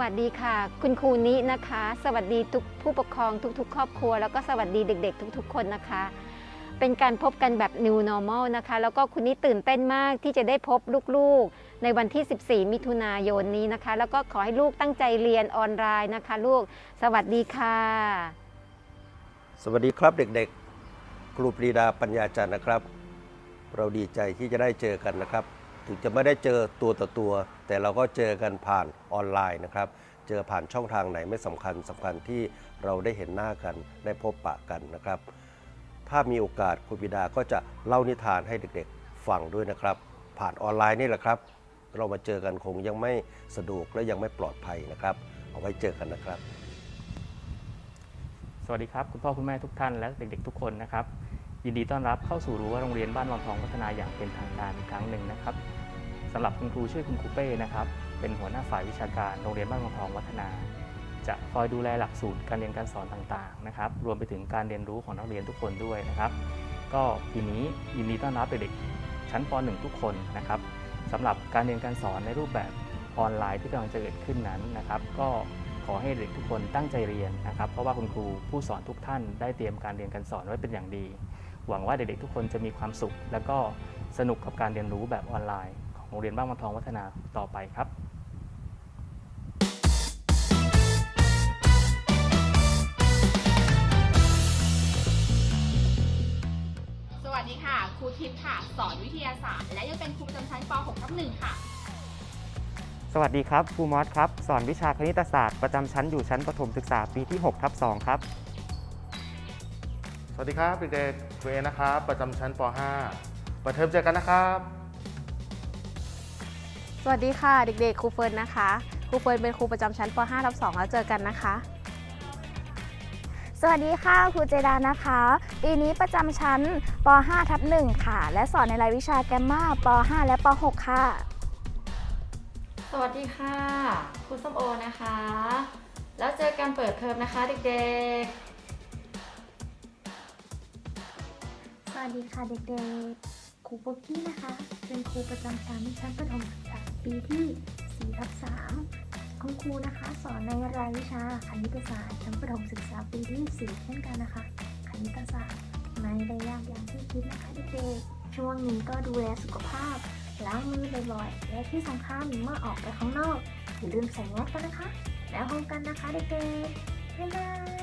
วัสดีค่ะ คุณครูนินะคะ สวัสดีทุกผู้ปกครองทุกๆ ครอบครัว แล้วก็สวัสดีเด็ก ๆ ทุก ๆ คนนะคะ เป็นการพบกันแบบ new normal นะคะ แล้วก็คุณนิตื่นเต้นมากที่จะได้พบลูกๆ ในวันที่ 14 มิถุนายนนี้นะคะ แล้วก็ขอให้ลูกตั้งใจเรียนออนไลน์นะคะ ลูกสวัสดีค่ะ สวัสดีครับเด็กๆ ครูปรีดาปัญญาจันทร์นะครับ เราดีใจที่จะได้เจอกันนะครับ ถึงจะไม่ได้เจอตัวต่อตัว แต่เราก็เจอกันผ่านออนไลน์นะครับ เจอผ่านช่องทางไหนไม่สำคัญสำคัญที่เราได้เห็นหน้ากันได้พบปะกันนะครับ ถ้ามีโอกาสครูปรีดาก็จะเล่านิทานให้เด็กๆฟังด้วยนะครับ ผ่านออนไลน์นี่แหละครับ เรามาเจอกันคงยังไม่สะดวกและยังไม่ปลอดภัยนะครับ เอาไว้เจอกันนะครับ สวัสดีครับ คุณพ่อคุณแม่ทุกท่านและเด็กๆ ทุกคนนะครับ ยินดีต้อนรับเข้าสู่รั้วโรงเรียนบ้านวังทองพัฒนาอย่างเป็นทางการอีกครั้งหนึ่งนะครับสำหรับคุณครูชื่อคุณครูเป้นะครับ เป็นหัวหน้าฝ่ายวิชาการโรงเรียนบ้านวังทองวัฒนา จะคอยดูแลหลักสูตรการเรียนการสอนต่างๆนะครับ รวมไปถึงการเรียนรู้ของนักเรียนทุกคนด้วยนะครับ ก็ปีนี้ยินดีต้อนรับเด็กชั้นป .1 ทุกคนนะครับสำหรับการเรียนการสอนในรูปแบบออนไลน์ที่กำลังจะเกิดขึ้นนั้นนะครับ ก็ขอให้เด็กทุกคนตั้งใจเรียนนะครับ เพราะว่าคุณครูผู้สอนทุกท่านได้เตรียมการเรียนการสอนไว้เป็นอย่างดี หวังว่าเด็กๆทุกคนจะมีความสุข และก็สนุกกับการเรียนรู้แบบออนไลน์ ของโรงเรียนบ้านวังทองวัฒนาต่อไปครับสวัสดีค่ะ ครูทิพย์ค่ะ สอนวิทยาศาสตร์ และยังเป็นครูประจำชั้นป .6 ทับหนึ่งค่ะ สวัสดีครับ ครูมอสครับ สอนวิชาคณิตศาสตร์ประจำชั้นอยู่ชั้นประถมศึกษาปีที่ 6 ทับ 2 ครับส วัสดีครับเด็กๆครูเอนะครับ ประจำชั้นป .5 เปิดเทอมเจอกันนะครับ สวัสดีค่ะเด็กๆครูเฟิร์นนะคะครูเฟิร์นเป็นครูประจำชั้นป .5 ทับ2แล้วเจอกันนะคะ สวัสดีค่ะครูเจดานะคะ ปีนี้ประจำชั้นป .5 ทับ1ค่ะ และสอนในรายวิชาแกมมาป .5 และป .6 ค่ะ สวัสดีค่ะครูส้มโอนะคะ แล้วเจอกันเปิดเทอมนะคะเด็กส วัสดีค่ะเด็กๆ ครูโบกี้นะคะ เป็นครูประจำชั้นชั้นประถมศึกษาปีที่4ทับ3คุณครูนะคะสอนในรายวิชาคณิตศาสตร์ชั้นประถมศึกษาปีที่4เช่นกันนะคะ คณิตศาสตร์ไม่ได้ยากอย่างที่คิดนะคะเด็กๆ ช่วงนี้ก็ดูแลสุขภาพ ล้างมือบ่อยๆ และที่สำคัญเมื่อออกไปข้างนอกอย่าลืมใส่แมสกันนะคะ แล้วพบกันนะคะเด็กๆบ๊ายบาย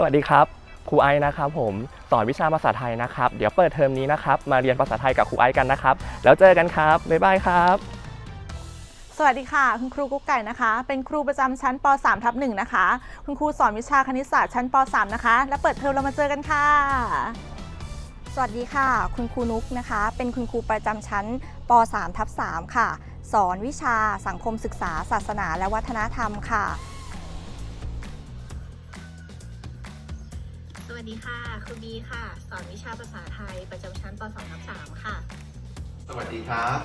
สวัสดีครับครูไอซ์นะครับผมสอนวิชาภาษาไทยนะครับ เดี๋ยวเปิดเทอมนี้นะครับ มาเรียนภาษาไทยกับครูไอซ์กันนะครับ แล้วเจอกันครับ บ๊ายบายครับ สวัสดีค่ะ คุณครูกุ๊กไก่นะคะ เป็นครูประจำชั้นป .3 ทับ1นะคะ คุณครูสอนวิชาคณิตศาสตร์ชั้นป .3 นะคะ และเปิดเทอมเรามาเจอกันค่ะ สวัสดีค่ะ คุณครูนุกนะคะ เป็นคุณครูประจำชั้นป .3 ทับ3ค่ะ สอนวิชาสังคมศึกษา ศาสนาและวัฒนธรรมค่ะ วัสดีค่ะครูบีค่ะ สอนวิชาภาษาไทยประจำชั้นป .2 ทับ3ค่ะ สวัสดีครับ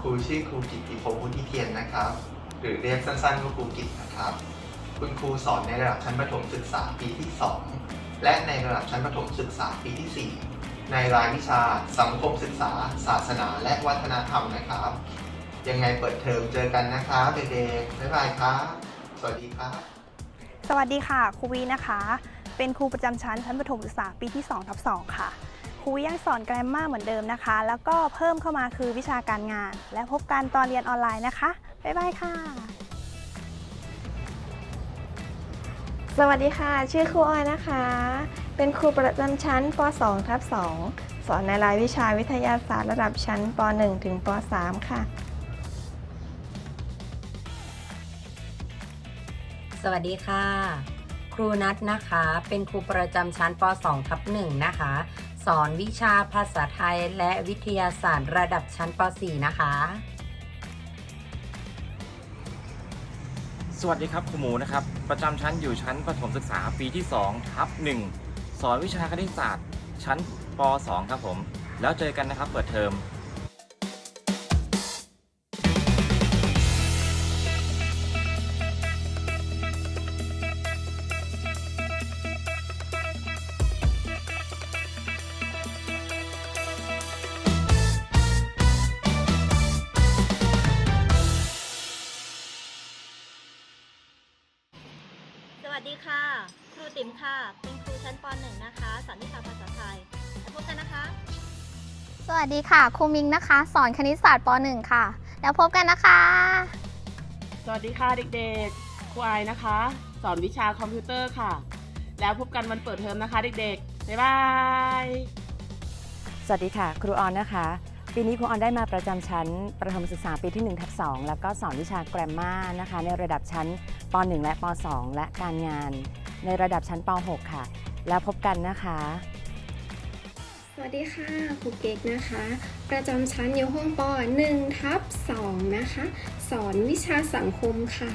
ครูชื่อครูกิตติพงศ์พุทธิเทียนนะครับ หรือเรียกสั้นๆว่าครูกิตนะครับ คุณครูสอนในระดับชั้นประถมศึกษาปีที่ 2 และในระดับชั้นประถมศึกษาปีที่ 4 ในรายวิชาสังคมศึกษา ศาสนา และวัฒนธรรมนะครับ ยังไงเปิดเทอมเจอกันนะครับเด็กๆบ๊ายบายครับ สวัสดีครับ สวัสดีค่ะครูวีนะคะ เป็นครูประจำชั้นชั้นประถมศึกษาปีที่2ทับ2ค่ะ ครูวียังสอนแกรมมาเหมือนเดิมนะคะ แล้วก็เพิ่มเข้ามาคือวิชาการงาน และพบกันตอนเรียนออนไลน์นะคะ บ๊ายบายค่ะ สวัสดีค่ะ ชื่อครูออยนะคะ เป็นครูประจำชั้นป .2 ทับ2สอนในรายวิชาวิทยาศาสตร์ระดับชั้นป .1 ถึงป .3 ค่ะสวัสดีค่ะค รูนัทนะคะ เป็นครูประจำชั้นป .2 ทับ1นะคะ สอนวิชาภาษาไทยและวิทยาศาสตร์ระดับชั้นป .4 นะคะ สวัสดีครับครูหมูนะครับ ประจำชั้นอยู่ชั้นประถมศึกษาปีที่2ทับ1สอนวิชาคณิตศาสตร์ชั้นป .2 ครับผม แล้วเจอกันนะครับเปิดเทอม ติ๋มค่ะ เป็นครูชั้นป .1 นะคะสอนวิชาภาษาไทยแล้วพบกันนะคะ สวัสดีค่ะ ครูมิงนะคะ สอนคณิตศาสตร์ป .1 ค่ะ แล้วพบกันนะคะ สวัสดีค่ะเด็กๆ ครูไอายนะคะ สอนวิชาคอมพิวเตอร์ค่ะ แล้วพบกันวันเปิดเทอมนะคะเด็กๆ บ๊ายบาย สวัสดีค่ะ ครูออนนะคะ ปีนี้ครูออนได้มาประจำชั้นประถมศึกษาปีที่1ทับ2แล้วก็สอนวิชาแกรมมานะคะ ในระดับชั้นป .1 และป .2 และการงาน ในระดับชั้นป .6 ค่ะ แล้วพบกันนะคะ สวัสดีค่ะครูเก๊กนะคะ ประจำชั้นอยู่ห้องป .1 ทับ2นะคะ สอนวิชาสังคมค่ะ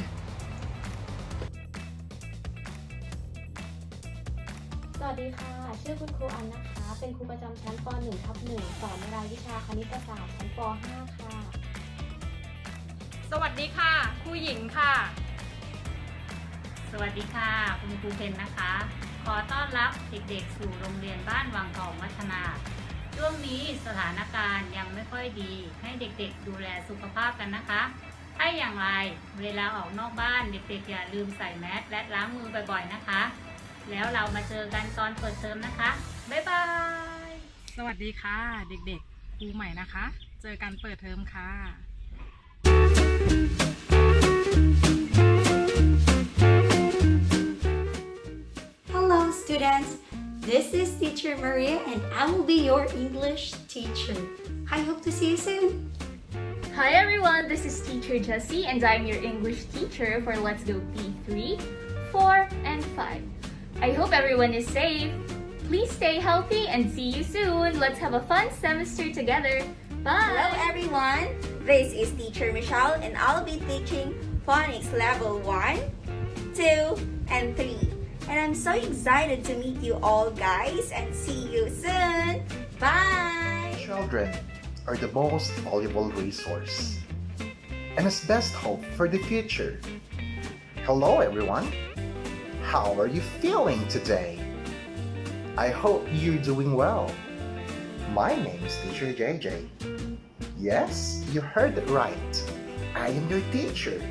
สวัสดีค่ะ ชื่อคุณครูอันนะคะ เป็นครูประจำชั้นป .1 ทับ1สอนรายวิชาคณิตศาสตร์ชั้นป .5 ค่ะ สวัสดีค่ะ ครูหญิงค่ะ สวัสดีค่ะ คุณครูเพนนะคะ ขอต้อนรับเด็กๆสู่โรงเรียนบ้านวังทองวัฒนา ช่วงนี้สถานการณ์ยังไม่ค่อยดี ให้เด็กๆ ดูแลสุขภาพกันนะคะ ถ้าอย่างไรเวลาออกนอกบ้านเด็กๆ อย่าลืมใส่แมสและล้างมือบ่อยๆนะคะ แล้วเรามาเจอกันตอนเปิดเทอมนะคะ บ๊ายบาย สวัสดีค่ะ เด็กๆครูใหม่นะคะ เจอกันเปิดเทอมค่ะ students. This is Teacher Maria, and I will be your English teacher. I hope to see you soon. Hi everyone, this is teacher Jessie and I'm your English teacher for Let's Go P3, 4, and 5. I hope everyone is safe. Please stay healthy and see you soon. Let's have a fun semester together. Bye! Hello everyone, this is teacher Michelle and I'll be teaching phonics level 1, 2, and 3. And I'm so excited to meet you all guys and see you soon. Bye! Children are the most valuable resource and its best hope for the future. Hello everyone. How are you feeling today? I hope you're doing well. My name is Teacher JJ. Yes, you heard it right. I am your teacher.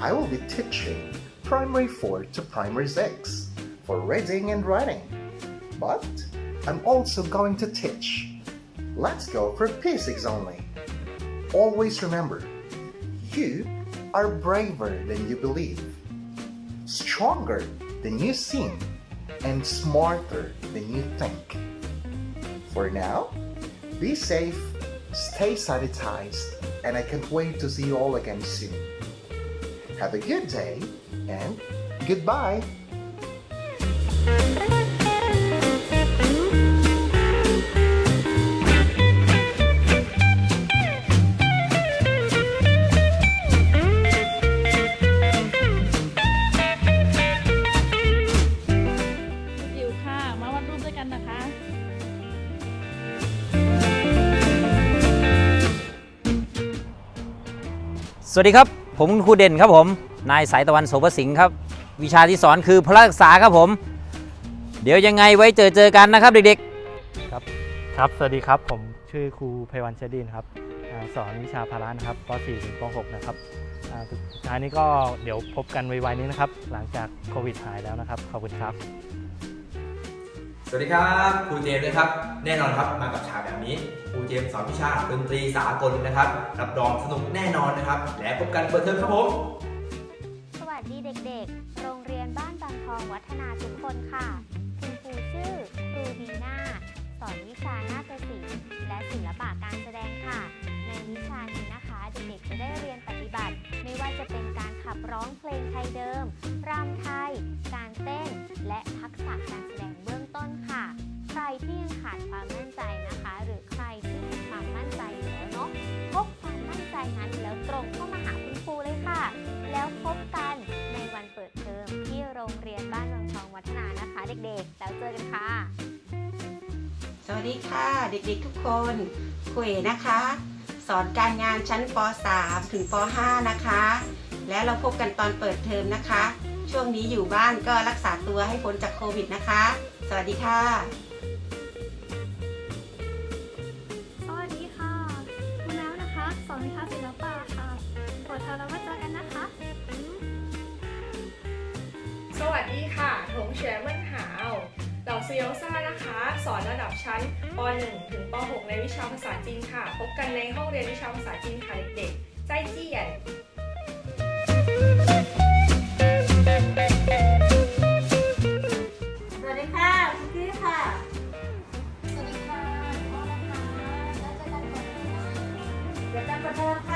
I will be teaching primary 4 to primary 6 for reading and writing. But I'm also going to teach Let's go for P6 only. Always remember, you are braver than you believe, stronger than you seem, and smarter than you think. For now, be safe, stay sanitized, and I can't wait to see you all again soon. Have a good day and goodbye. จิ๋วค่ะมาวาดรูปด้วยกันนะคะสวัสดีครับ ผมคุณครูเด่นครับผม นายสายตะวันโสภสิงห์ครับ วิชาที่สอนคือพละศึกษาครับผม เดี๋ยวยังไงไว้เจอเจอกันนะครับเด็กครับ ครับ สวัสดีครับ ผมชื่อครูไพวันเชดินครับอาสอนวิชาพารานะครับป .4 ถึงป .6 นะครับอ่าสุดท้ายนี้ก็เดี๋ยวพบกันไวๆนี้นะครับ หลังจากโควิดหายแล้วนะครับ ขอบคุณครับ สวัสดีครับครูเจมส์นะครับ แน่นอนครับมากับฉากแบบนี้ครูเจมส์สอนวิชาดนตรีสากลนะครับ รับรองสนุกแน่นอนนะครับ และพบกันเปิดเทอมครับผม วัฒนาทุกคนค่ะ คุณครูชื่อครูบีนาสอนวิชานาฏศิลป์และศิลปะการแสดงค่ะ ในวิชานี้นะคะเด็กๆจะได้เรียนปฏิบัติ ไม่ว่าจะเป็นการขับร้องเพลงไทยเดิมรำไทย การเต้นและท อกันค่ะ สวัสดีค่ะเด็กๆทุกคนครูเอนะคะ สอนการงานชั้นป .3 ถึงป .5 นะคะ แล้วเราพบกันตอนเปิดเทอมนะคะ ช่วงนี้อยู่บ้านก็รักษาตัวให้พ้นจากโควิดนะคะ สวัสดีค่ะสวัสดีค่ะคุณแมวนะคะ สอนวิชาศิลปะค่ะเปิดเทอมแล้วมาเจอกันนะคะ สวัสดีค่ะ ถงเฉียนเมั่นหาวเหล่าเซียวซ่านะคะ สอนระดับชั้นป .1 ถึงป .6 ในวิชาภาษาจีนค่ะ พบกันในห้องเรียนวิชาภาษาจีนค่ะเด็กๆใจเจียนสวัสดีค่ะคุณพี่ค่ะ สวัสดีค่ะพ่อนะคะแล้วเจอกันก่อนนะเดี๋ยวกันประเทิมค่ะ